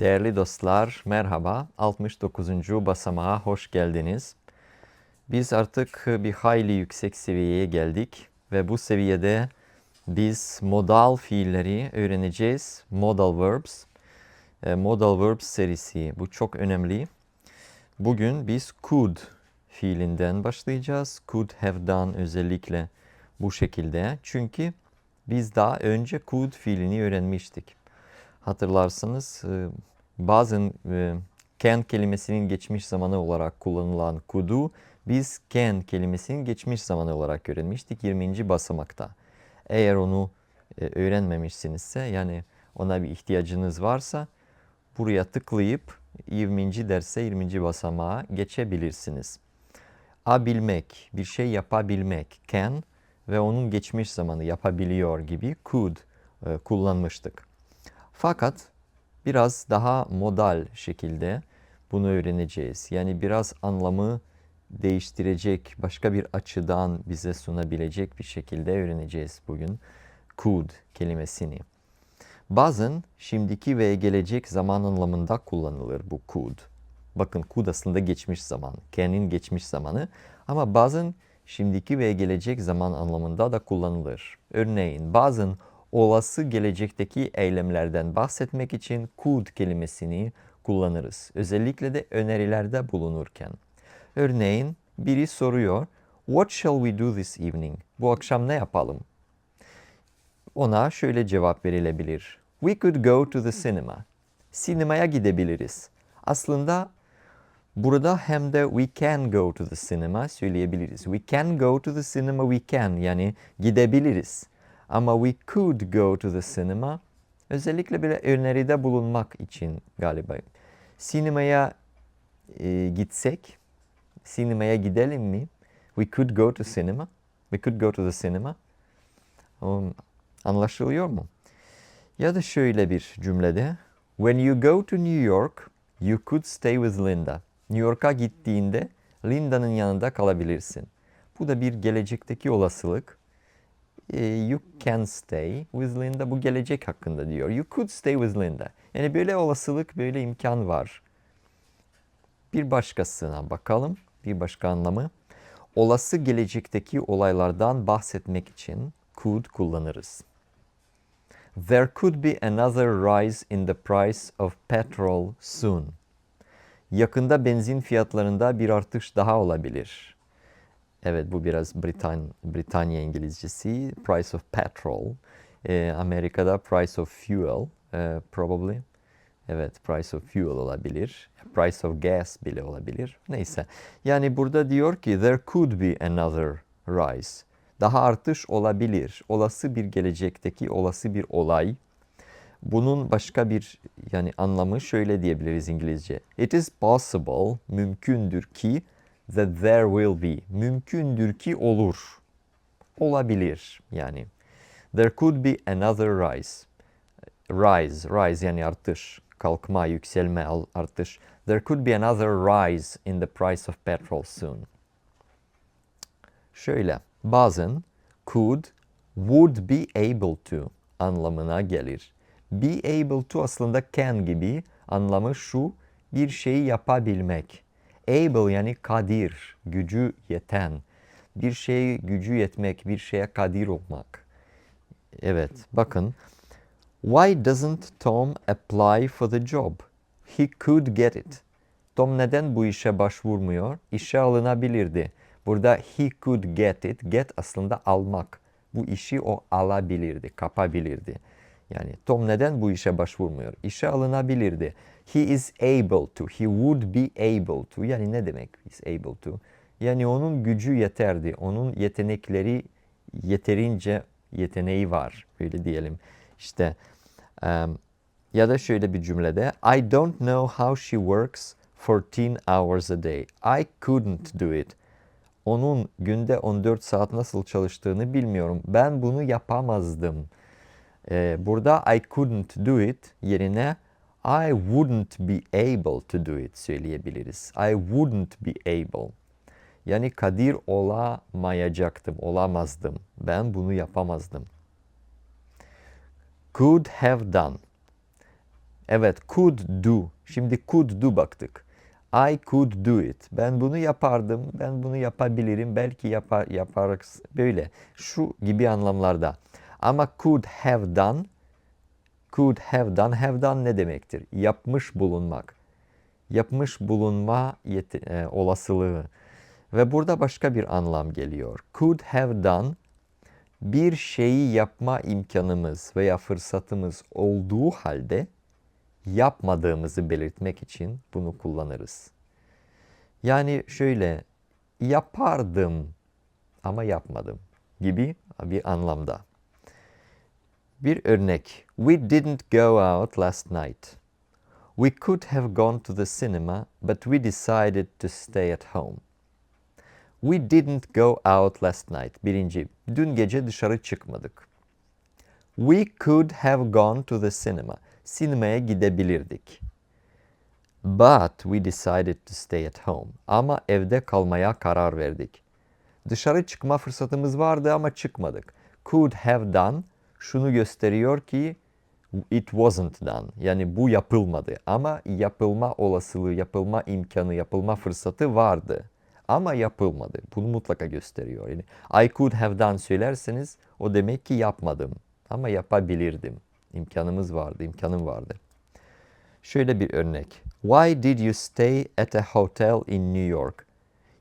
Değerli dostlar, merhaba. 69. basamağa hoş geldiniz. Biz artık bir hayli yüksek seviyeye geldik ve bu seviyede biz modal fiilleri öğreneceğiz. Modal verbs. E, Modal verbs serisi bu çok önemli. Bugün biz could fiilinden başlayacağız. Could have done özellikle bu şekilde. Çünkü biz daha önce could fiilini öğrenmiştik. Hatırlarsanız e, bazen can kelimesinin geçmiş zamanı olarak kullanılan could'u biz can kelimesinin geçmiş zamanı olarak öğrenmiştik 20. basamakta. Eğer onu e, öğrenmemişsinizse yani ona bir ihtiyacınız varsa buraya tıklayıp 20. derse 20. basamağa geçebilirsiniz. Abilmek, bir şey yapabilmek, can ve onun geçmiş zamanı yapabiliyor gibi could e, kullanmıştık. Fakat biraz daha modal şekilde bunu öğreneceğiz. Yani biraz anlamı değiştirecek, başka bir açıdan bize sunabilecek bir şekilde öğreneceğiz bugün could kelimesini. Bazen şimdiki ve gelecek zaman anlamında kullanılır bu could. Bakın could aslında geçmiş zaman, can'in geçmiş zamanı ama bazen şimdiki ve gelecek zaman anlamında da kullanılır. Örneğin bazen olası gelecekteki eylemlerden bahsetmek için could kelimesini kullanırız. Özellikle de önerilerde bulunurken. Örneğin biri soruyor, What shall we do this evening? Bu akşam ne yapalım? Ona şöyle cevap verilebilir. We could go to the cinema. Sinemaya gidebiliriz. Aslında burada hem de we can go to the cinema söyleyebiliriz. We can go to the cinema, we can yani gidebiliriz. Ama we could go to the cinema özellikle bir öneride bulunmak için galiba. Sinemaya e, gitsek, sinemaya gidelim mi? We could go to cinema. We could go to the cinema. Um, anlaşılıyor mu? Ya da şöyle bir cümlede. When you go to New York, you could stay with Linda. New York'a gittiğinde Linda'nın yanında kalabilirsin. Bu da bir gelecekteki olasılık. E, you can stay with Linda. Bu gelecek hakkında diyor. You could stay with Linda. Yani böyle olasılık, böyle imkan var. Bir başkasına bakalım. Bir başka anlamı. Olası gelecekteki olaylardan bahsetmek için could kullanırız. There could be another rise in the price of petrol soon. Yakında benzin fiyatlarında bir artış daha olabilir. Evet bu biraz Britan Britanya İngilizcesi. Price of petrol. Ee, Amerika'da price of fuel. e, probably. Evet price of fuel olabilir. Price of gas bile olabilir. Neyse. Yani burada diyor ki there could be another rise. Daha artış olabilir. Olası bir gelecekteki olası bir olay. Bunun başka bir yani anlamı şöyle diyebiliriz İngilizce. It is possible, mümkündür ki that there will be. Mümkündür ki olur. Olabilir yani. There could be another rise. Rise, rise yani artış, kalkma, yükselme, artış. There could be another rise in the price of petrol soon. Şöyle, bazen could, would be able to anlamına gelir. Be able to aslında can gibi anlamı şu, bir şeyi yapabilmek. Able yani kadir, gücü yeten. Bir şeye gücü yetmek, bir şeye kadir olmak. Evet, bakın. Why doesn't Tom apply for the job? He could get it. Tom neden bu işe başvurmuyor? İşe alınabilirdi. Burada he could get it. Get aslında almak. Bu işi o alabilirdi, kapabilirdi. Yani Tom neden bu işe başvurmuyor? İşe alınabilirdi. He is able to. He would be able to. Yani ne demek is able to? Yani onun gücü yeterdi. Onun yetenekleri yeterince yeteneği var. Öyle diyelim. İşte em, ya da şöyle bir cümlede I don't know how she works 14 hours a day. I couldn't do it. Onun günde 14 saat nasıl çalıştığını bilmiyorum. Ben bunu yapamazdım. Ee, burada I couldn't do it yerine I wouldn't be able to do it söyleyebiliriz. I wouldn't be able. Yani kadir olamayacaktım, olamazdım. Ben bunu yapamazdım. Could have done. Evet, could do. Şimdi could do baktık. I could do it. Ben bunu yapardım, ben bunu yapabilirim, belki yapar, yaparız. Böyle. Şu gibi anlamlarda. Ama could have done, could have done, have done ne demektir? Yapmış bulunmak. Yapmış bulunma e, olasılığı. Ve burada başka bir anlam geliyor. Could have done, bir şeyi yapma imkanımız veya fırsatımız olduğu halde yapmadığımızı belirtmek için bunu kullanırız. Yani şöyle yapardım ama yapmadım gibi bir anlamda. Bir örnek. We didn't go out last night. We could have gone to the cinema, but we decided to stay at home. We didn't go out last night. Birinci, dün gece dışarı çıkmadık. We could have gone to the cinema. Sinemaya gidebilirdik. But we decided to stay at home. Ama evde kalmaya karar verdik. Dışarı çıkma fırsatımız vardı ama çıkmadık. Could have done şunu gösteriyor ki it wasn't done. Yani bu yapılmadı ama yapılma olasılığı, yapılma imkanı, yapılma fırsatı vardı. Ama yapılmadı. Bunu mutlaka gösteriyor. Yani I could have done söylerseniz o demek ki yapmadım. Ama yapabilirdim. İmkanımız vardı, imkanım vardı. Şöyle bir örnek. Why did you stay at a hotel in New York?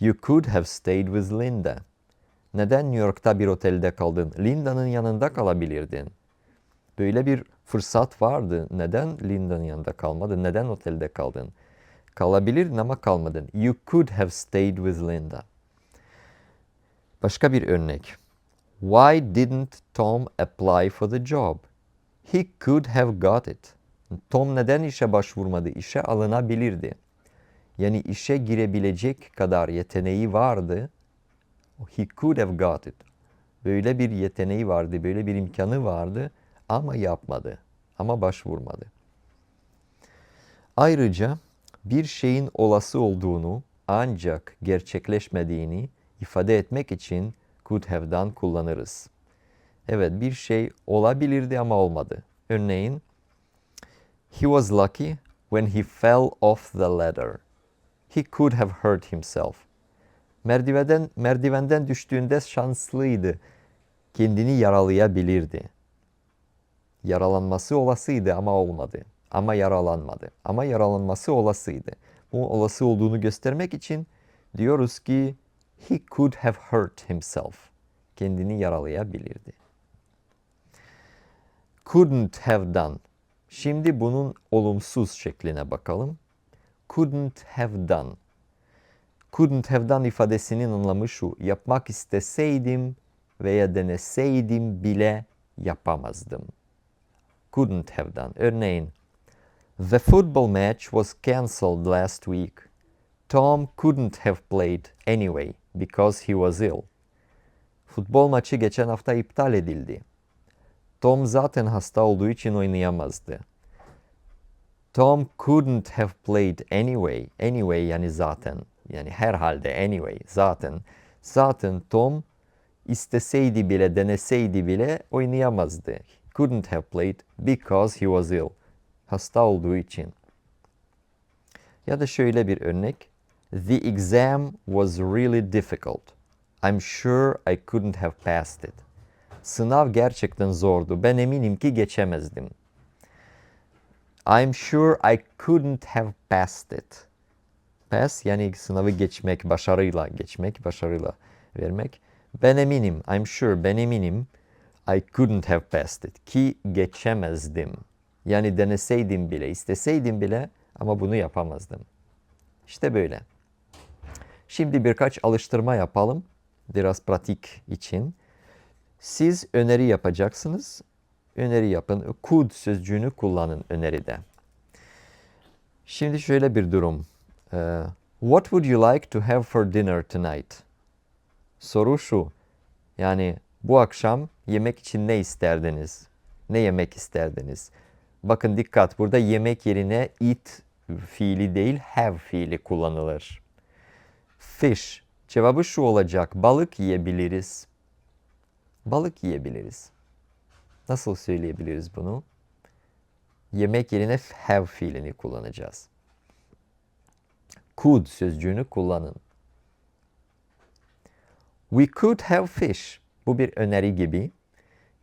You could have stayed with Linda. Neden New York'ta bir otelde kaldın? Linda'nın yanında kalabilirdin. Böyle bir fırsat vardı. Neden Linda'nın yanında kalmadın? Neden otelde kaldın? Kalabilirdin ama kalmadın. You could have stayed with Linda. Başka bir örnek. Why didn't Tom apply for the job? He could have got it. Tom neden işe başvurmadı? İşe alınabilirdi. Yani işe girebilecek kadar yeteneği vardı. He could have got it. Böyle bir yeteneği vardı, böyle bir imkanı vardı ama yapmadı. Ama başvurmadı. Ayrıca bir şeyin olası olduğunu ancak gerçekleşmediğini ifade etmek için could have done kullanırız. Evet bir şey olabilirdi ama olmadı. Örneğin He was lucky when he fell off the ladder. He could have hurt himself. Merdivenden merdivenden düştüğünde şanslıydı. Kendini yaralayabilirdi. Yaralanması olasıydı ama olmadı. Ama yaralanmadı. Ama yaralanması olasıydı. Bu olası olduğunu göstermek için diyoruz ki he could have hurt himself. Kendini yaralayabilirdi. Couldn't have done. Şimdi bunun olumsuz şekline bakalım. Couldn't have done. Couldn't have done ifadesinin anlamı şu. Yapmak isteseydim veya deneseydim bile yapamazdım. Couldn't have done. Örneğin, The football match was cancelled last week. Tom couldn't have played anyway because he was ill. Futbol maçı geçen hafta iptal edildi. Tom zaten hasta olduğu için oynayamazdı. Tom couldn't have played anyway. Anyway yani zaten. Yani herhalde anyway zaten. Zaten Tom isteseydi bile deneseydi bile oynayamazdı. Couldn't have played because he was ill. Hasta olduğu için. Ya da şöyle bir örnek. The exam was really difficult. I'm sure I couldn't have passed it. Sınav gerçekten zordu. Ben eminim ki geçemezdim. I'm sure I couldn't have passed it. Pass yani sınavı geçmek, başarıyla geçmek, başarıyla vermek. Ben eminim, I'm sure, ben eminim I couldn't have passed it. Ki geçemezdim. Yani deneseydim bile, isteseydim bile ama bunu yapamazdım. İşte böyle. Şimdi birkaç alıştırma yapalım. Biraz pratik için. Siz öneri yapacaksınız. Öneri yapın. Could sözcüğünü kullanın öneride. Şimdi şöyle bir durum. Ee, What would you like to have for dinner tonight? Soru şu. Yani bu akşam yemek için ne isterdiniz? Ne yemek isterdiniz? Bakın dikkat burada yemek yerine eat fiili değil have fiili kullanılır. Fish. Cevabı şu olacak. Balık yiyebiliriz. Balık yiyebiliriz. Nasıl söyleyebiliriz bunu? Yemek yerine have fiilini kullanacağız. Could sözcüğünü kullanın. We could have fish. Bu bir öneri gibi.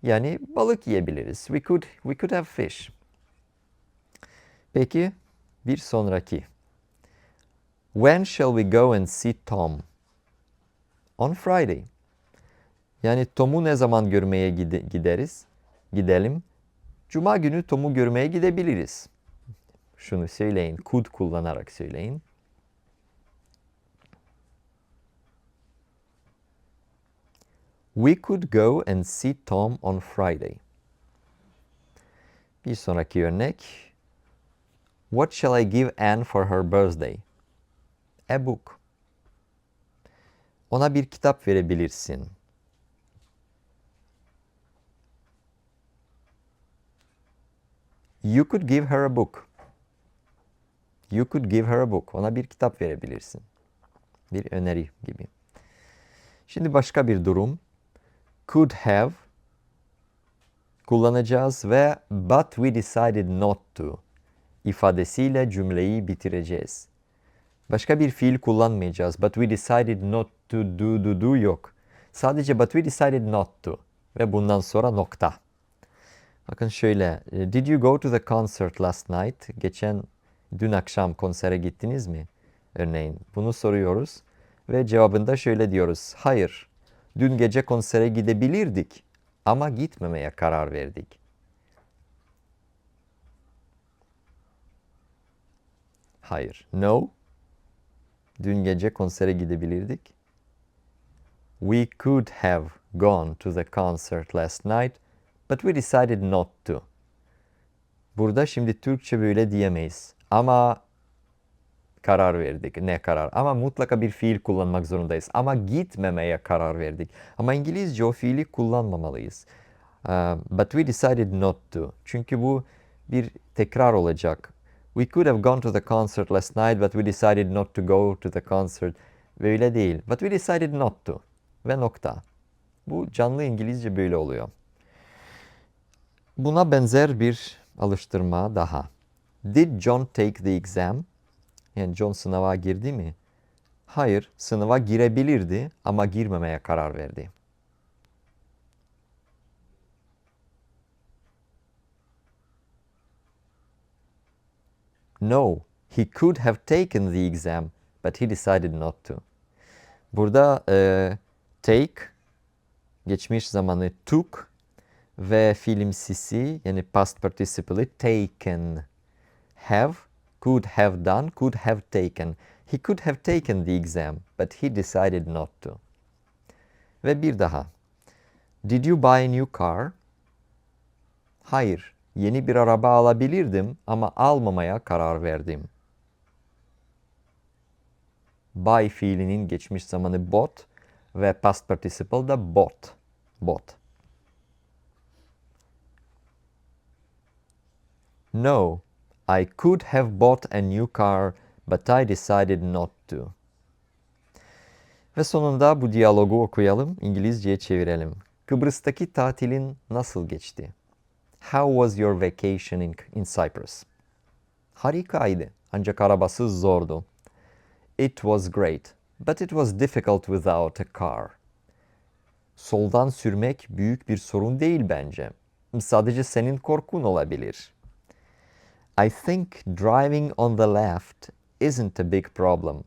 Yani balık yiyebiliriz. We could we could have fish. Peki bir sonraki. When shall we go and see Tom? On Friday. Yani Tom'u ne zaman görmeye gide- gideriz? Gidelim. Cuma günü Tom'u görmeye gidebiliriz. Şunu söyleyin. Could kullanarak söyleyin. We could go and see Tom on Friday. Bir sonraki örnek. What shall I give Anne for her birthday? A book. Ona bir kitap verebilirsin. You could give her a book. You could give her a book. Ona bir kitap verebilirsin. Bir öneri gibi. Şimdi başka bir durum. Could have kullanacağız ve but we decided not to ifadesiyle cümleyi bitireceğiz. Başka bir fiil kullanmayacağız. But we decided not to do do do yok. Sadece but we decided not to ve bundan sonra nokta. Bakın şöyle. Did you go to the concert last night? Geçen dün akşam konsere gittiniz mi? Örneğin bunu soruyoruz ve cevabında şöyle diyoruz. Hayır. Dün gece konsere gidebilirdik ama gitmemeye karar verdik. Hayır. No. Dün gece konsere gidebilirdik. We could have gone to the concert last night, but we decided not to. Burada şimdi Türkçe böyle diyemeyiz. Ama karar verdik. Ne karar? Ama mutlaka bir fiil kullanmak zorundayız. Ama gitmemeye karar verdik. Ama İngilizce o fiili kullanmamalıyız. Uh, but we decided not to. Çünkü bu bir tekrar olacak. We could have gone to the concert last night but we decided not to go to the concert. Böyle değil. But we decided not to. Ve nokta. Bu canlı İngilizce böyle oluyor. Buna benzer bir alıştırma daha. Did John take the exam? Yani John sınava girdi mi? Hayır, sınava girebilirdi ama girmemeye karar verdi. No, he could have taken the exam, but he decided not to. Burada e, take, geçmiş zamanı took ve fiilimsisi yani past participle'ı taken. Have, could have done, could have taken. He could have taken the exam, but he decided not to. Ve bir daha. Did you buy a new car? Hayır, yeni bir araba alabilirdim ama almamaya karar verdim. Buy fiilinin geçmiş zamanı bought ve past participle da bought. Bought. No, I could have bought a new car, but I decided not to. Ve sonunda bu diyalogu okuyalım, İngilizceye çevirelim. Kıbrıs'taki tatilin nasıl geçti? How was your vacation in, in Cyprus? Harikaydı, ancak arabasız zordu. It was great, but it was difficult without a car. Soldan sürmek büyük bir sorun değil bence. Sadece senin korkun olabilir. I think driving on the left isn't a big problem.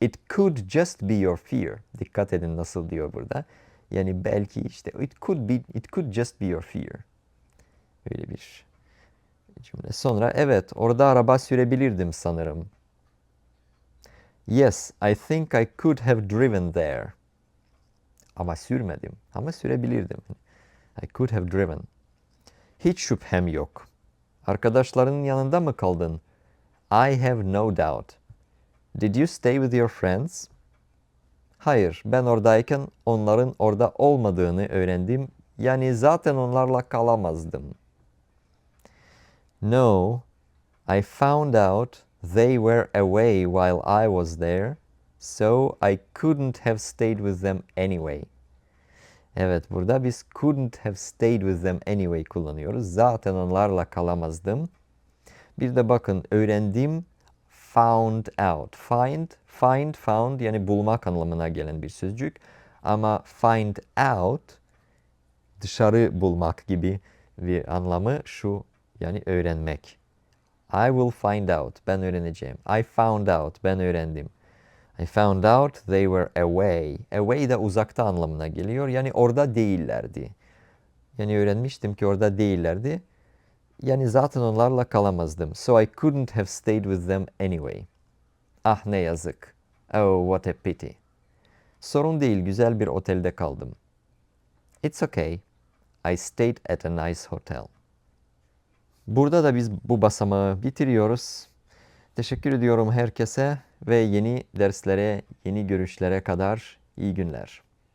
It could just be your fear. Dikkat edin nasıl diyor burada. Yani belki işte it could be it could just be your fear. Öyle bir cümle. Sonra evet orada araba sürebilirdim sanırım. Yes, I think I could have driven there. Ama sürmedim. Ama sürebilirdim. I could have driven. Hiç şüphem yok. Arkadaşlarının yanında mı kaldın? I have no doubt. Did you stay with your friends? Hayır, ben oradayken onların orada olmadığını öğrendim. Yani zaten onlarla kalamazdım. No, I found out they were away while I was there, so I couldn't have stayed with them anyway. Evet, burada biz couldn't have stayed with them anyway kullanıyoruz. Zaten onlarla kalamazdım. Bir de bakın öğrendim found out. Find, find, found yani bulmak anlamına gelen bir sözcük. Ama find out dışarı bulmak gibi bir anlamı şu yani öğrenmek. I will find out. Ben öğreneceğim. I found out. Ben öğrendim. I found out they were away. Away de uzakta anlamına geliyor. Yani orada değillerdi. Yani öğrenmiştim ki orada değillerdi. Yani zaten onlarla kalamazdım. So I couldn't have stayed with them anyway. Ah ne yazık. Oh what a pity. Sorun değil, güzel bir otelde kaldım. It's okay. I stayed at a nice hotel. Burada da biz bu basamağı bitiriyoruz. Teşekkür ediyorum herkese ve yeni derslere, yeni görüşlere kadar iyi günler.